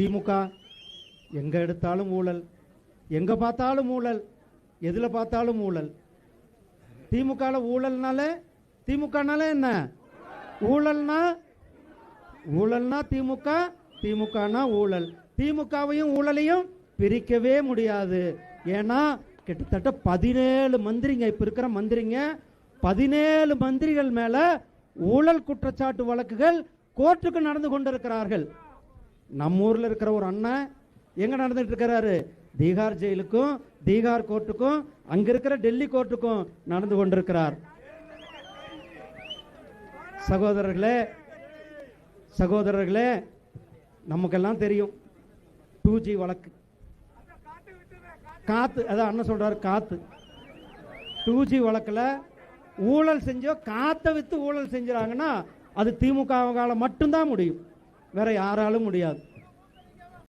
திமுக எங்கே எடுத்தாலும் ஊழல். எங்கே பார்த்தாலும் ஊழல். எதில் பார்த்தாலும் ஊழல். திமுகவில் ஊழல்னால திமுகனால என்ன? ஊழல்னா ஊழல்னா திமுக திமுகனா ஊழல். திமுகவையும் ஊழலையும் பிரிக்கவே முடியாது. ஏன்னா கிட்டத்தட்ட பதினேழு மந்திரிங்க இப்போ இருக்கிற மந்திரிங்க பதினேழு மந்திரிகள் மேலே ஊழல் குற்றச்சாட்டு வழக்குகள் கோர்ட்டுக்கு நடந்து கொண்டிருக்கிறார்கள். நம்ம ஊரில் இருக்கிற ஒரு அண்ணன் எங்கே நடந்துட்டு இருக்கிறாரு தீகார் ஜெயிலுக்கும் தீகார் கோர்ட்டுக்கும் அங்க இருக்கிற டெல்லி கோர்ட்டுக்கும் நடந்து கொண்டிருக்கிறார். சகோதரர்களே சகோதரர்களே நமக்கெல்லாம் தெரியும். டூ ஜி வழக்கு. காத்து அதான் அண்ணன் சொல்றாரு காத்து. டூ ஜி வழக்கில் ஊழல் செஞ்சோ காத்தை வித்து ஊழல் செஞ்சுறாங்கன்னா அது திமுக காலம் மட்டும்தான் முடியும். வேற யாராலும் முடியாது.